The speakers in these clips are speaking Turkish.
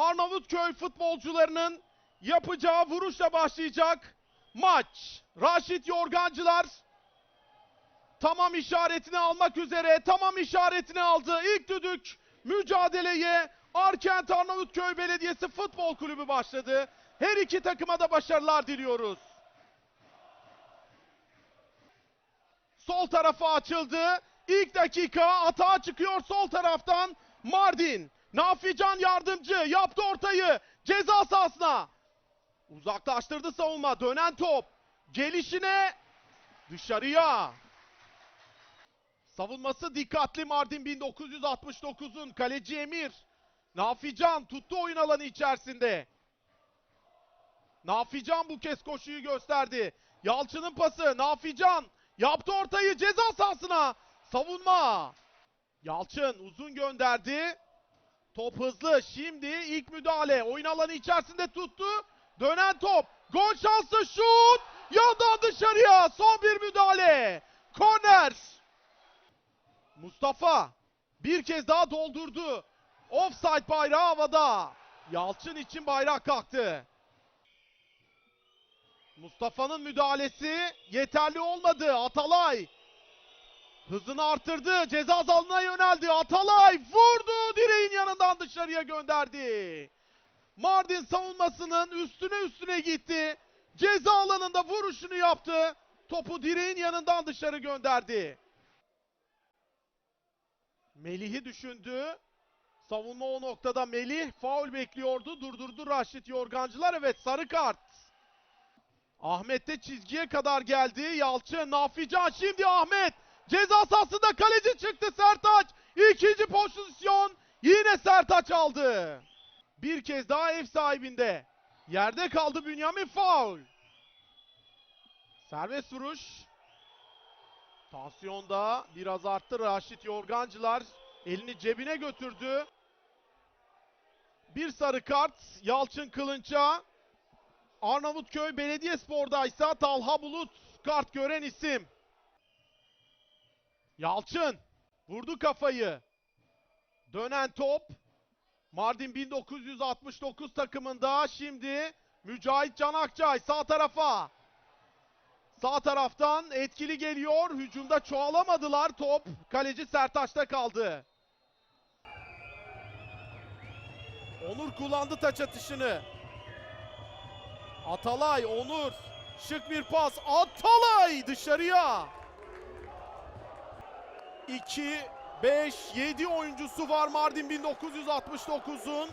Arnavutköy futbolcularının yapacağı vuruşla başlayacak maç. Raşit Yorgancılar tamam işaretini almak üzere. Tamam işaretini aldı. İlk düdük mücadeleye Arkent Arnavutköy Belediyesi Futbol Kulübü başladı. Her iki takıma da başarılar diliyoruz. Sol tarafa açıldı. İlk dakika atağa çıkıyor sol taraftan Mardin. Nafican yardımcı yaptı ortayı ceza sahasına. Uzaklaştırdı savunma. Dönen top. Gelişine dışarıya. Savunması dikkatli Mardin 1969'un kaleci Emir. Nafican tuttu oyun alanı içerisinde. Nafican bu kez koşuyu gösterdi. Yalçın'ın pası. Nafican yaptı ortayı ceza sahasına. Savunma. Yalçın uzun gönderdi. Top hızlı. Şimdi ilk müdahale. Oyun alanı içerisinde tuttu. Dönen top. Gol şansı şut. Yandan dışarıya. Son bir müdahale. Korner. Mustafa bir kez daha doldurdu. Offside bayrağı havada. Yalçın için bayrak kalktı. Mustafa'nın müdahalesi yeterli olmadı. Atalay hızını artırdı. Ceza alanına yöneldi. Atalay vurdu. Dışarıya gönderdi. Mardin savunmasının üstüne üstüne gitti. Ceza alanında vuruşunu yaptı. Topu direğin yanından dışarı gönderdi. Melih'i düşündü. Savunma o noktada Melih faul bekliyordu. Durdurdu Raşit Yorgancılar. Evet sarı kart. Ahmet de çizgiye kadar geldi. Yalçın, Nafican şimdi Ahmet. Ceza sahasında kaleci çıktı Sertaç. İkinci pozisyon yine Sertaç aldı. Bir kez daha ev sahibinde. Yerde kaldı Bünyamin faul. Serbest vuruş. Tansiyonda biraz arttı Raşit Yorgancılar. Elini cebine götürdü. Bir sarı kart Yalçın Kılınç'a. Arnavutköy Belediyespor'da ise Talha Bulut kart gören isim. Yalçın vurdu kafayı. Dönen top. Mardin 1969 takımında şimdi Mücahit Can Akçay sağ tarafa. Sağ taraftan etkili geliyor. Hücumda çoğalamadılar. Top kaleci Sertaç'ta kaldı. Onur kullandı taç atışını. Atalay, Onur. Şık bir pas. Atalay dışarıya. 2, 5, 7 oyuncusu var Mardin 1969'un.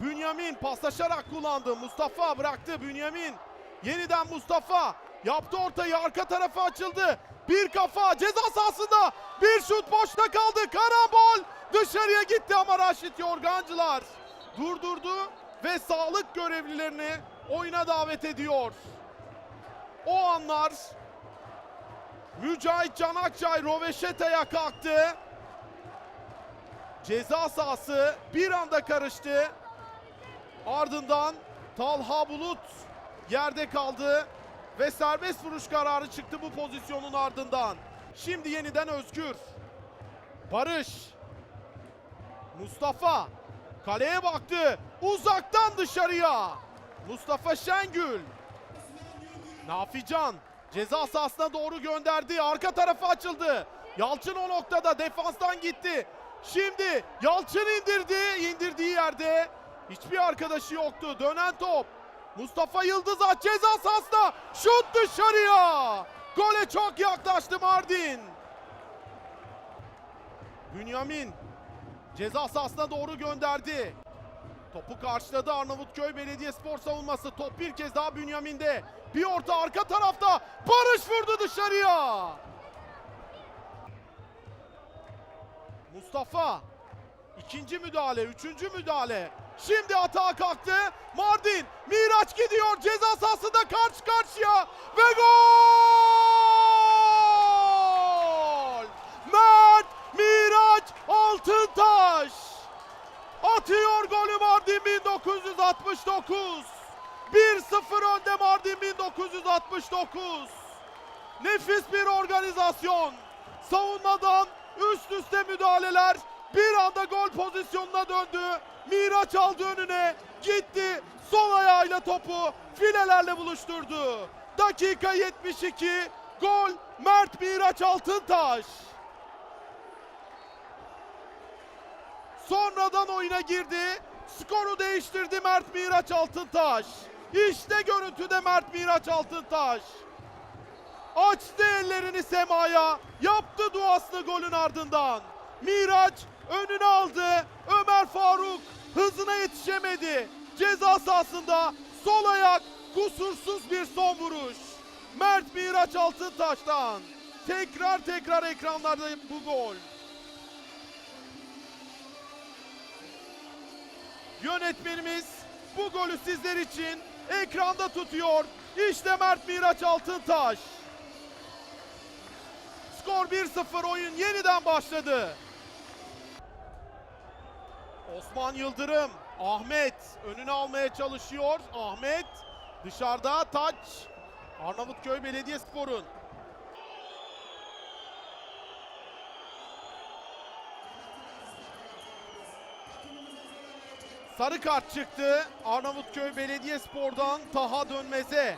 Bünyamin paslaşarak kullandı. Mustafa bıraktı. Bünyamin. Yeniden Mustafa. Yaptı ortayı. Arka tarafa açıldı. Bir kafa ceza sahasında. Bir şut boşta kaldı. Karambol dışarıya gitti ama Raşit Yorgancılar durdurdu ve sağlık görevlilerini oyuna davet ediyor. O anlar Mücahit Can Akçay Roveşeta'ya kalktı. Ceza sahası bir anda karıştı. Ardından Talha Bulut yerde kaldı ve serbest vuruş kararı çıktı bu pozisyonun ardından. Şimdi yeniden Özgür. Barış. Mustafa kaleye baktı. Uzaktan dışarıya. Mustafa Şengül. Nafican ceza sahasına doğru gönderdi. Arka tarafa açıldı. Yalçın o noktada defanstan gitti. Şimdi Yalçın indirdi. İndirdiği yerde hiçbir arkadaşı yoktu. Dönen top. Mustafa Yıldız at ceza sahasına. Şut dışarıya. Gole çok yaklaştı Mardin. Bünyamin ceza sahasına doğru gönderdi. Topu karşıladı Arnavutköy Belediyespor savunması. Top bir kez daha Bünyamin'de. Bir orta arka tarafta. Barış vurdu dışarıya. Mustafa. ikinci müdahale, üçüncü müdahale. Şimdi atağa kalktı. Mardin. Miraç gidiyor. Ceza sahasında karşı karşıya. Ve gol! Mert Miraç Altıntaş. Atıyor golü Mardin 1969. 1-0 önde Mardin 1969. Nefis bir organizasyon. Savunmadan üst üste müdahaleler. Bir anda gol pozisyonuna döndü. Miraç aldı önüne. Gitti. Sol ayağıyla topu filelerle buluşturdu. Dakika 72. Gol Mert Miraç Altıntaş. Sonradan oyuna girdi. Skoru değiştirdi Mert Miraç Altıntaş. İşte görüntüde Mert Miraç Altıntaş. Açtı ellerini semaya. Yaptı duasını golün ardından. Miraç önüne aldı. Ömer Faruk hızına yetişemedi. Ceza sahasında sol ayak kusursuz bir son vuruş. Mert Miraç Altıntaş'tan. Tekrar tekrar ekranlarda bu gol. Yönetmenimiz bu golü sizler için ekranda tutuyor. İşte Mert Miraç Altıntaş. Skor 1-0 oyun yeniden başladı. Osman Yıldırım, Ahmet önünü almaya çalışıyor. Ahmet dışarıda taç. Arnavutköy Belediyespor'un. Sarı kart çıktı. Arnavutköy Belediyespor'dan Taha Dönmez'e.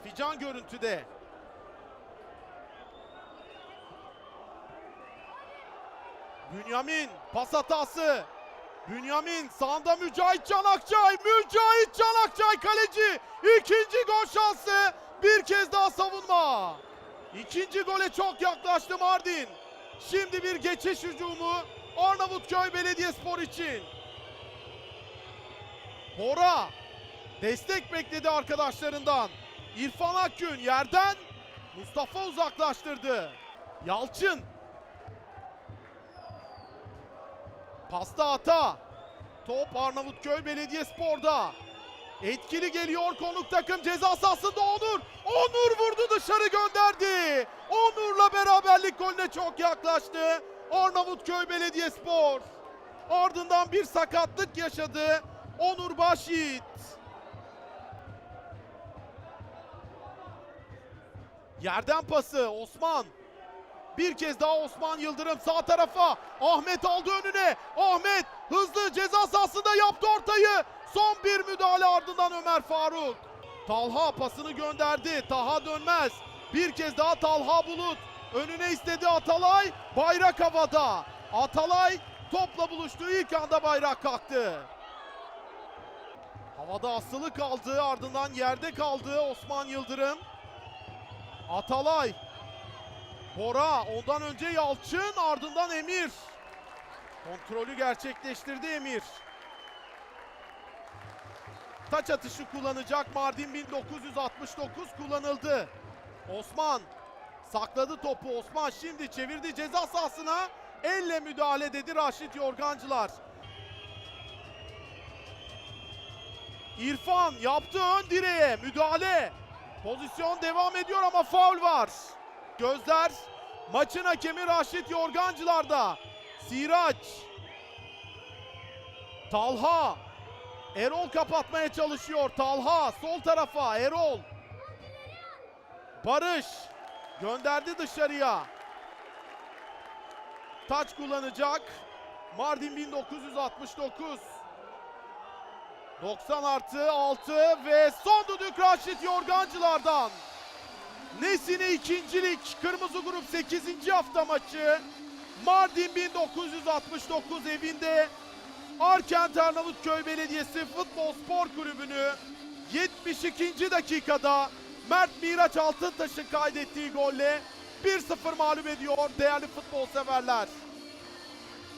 Nafican görüntüde. Bünyamin pas hatası. Bünyamin sağında Mücahit Çanakçay. Mücahit Çanakçay kaleci. İkinci gol şansı. Bir kez daha savunma. İkinci gole çok yaklaştı Mardin. Şimdi bir geçiş hücumu Arnavutköy Belediyespor için. Bora destek bekledi arkadaşlarından. İrfan Akgün yerden Mustafa uzaklaştırdı. Yalçın Pasta ata. Top Arnavutköy Belediyespor'da. Etkili geliyor konuk takım ceza sahasında Onur. Onur vurdu dışarı gönderdi. Onur'la beraberlik golüne çok yaklaştı. Arnavutköy Belediyespor. Ardından bir sakatlık yaşadı. Onur Başyiğit. Yerden pası Osman. Bir kez daha Osman Yıldırım sağ tarafa. Ahmet aldı önüne. Ahmet hızlı ceza sahasında yaptı ortayı. Son bir müdahale ardından Ömer Faruk. Talha pasını gönderdi. Taha dönmez. Bir kez daha Talha Bulut. Önüne istedi Atalay. Bayrak havada. Atalay topla buluştu. İlk anda bayrak kalktı. Havada asılı kaldı. Ardından yerde kaldı Osman Yıldırım. Atalay Bora ondan önce Yalçın ardından Emir. Kontrolü gerçekleştirdi Emir. Taç atışı kullanacak Mardin 1969 kullanıldı. Osman sakladı topu Osman şimdi çevirdi ceza sahasına. Elle müdahale dedi Raşit Yorgancılar. İrfan yaptı ön direğe müdahale. Pozisyon devam ediyor ama faul var. Gözler maçın hakemi Raşit Yorgancılar'da. Siraç. Talha. Erol kapatmaya çalışıyor. Talha sol tarafa Erol. Barış gönderdi dışarıya. Taç kullanacak. Mardin 1969. 90 artı 6 ve son düdük Raşit Yorgancılar'dan. Nesine ikincilik Kırmızı Grup 8. hafta maçı Mardin 1969 evinde Arkent Arnavutköy Belediyesi Futbol Spor Kulübü'nü 72. dakikada Mert Miraç Altıntaş'ın kaydettiği golle 1-0 mağlup ediyor değerli futbol severler.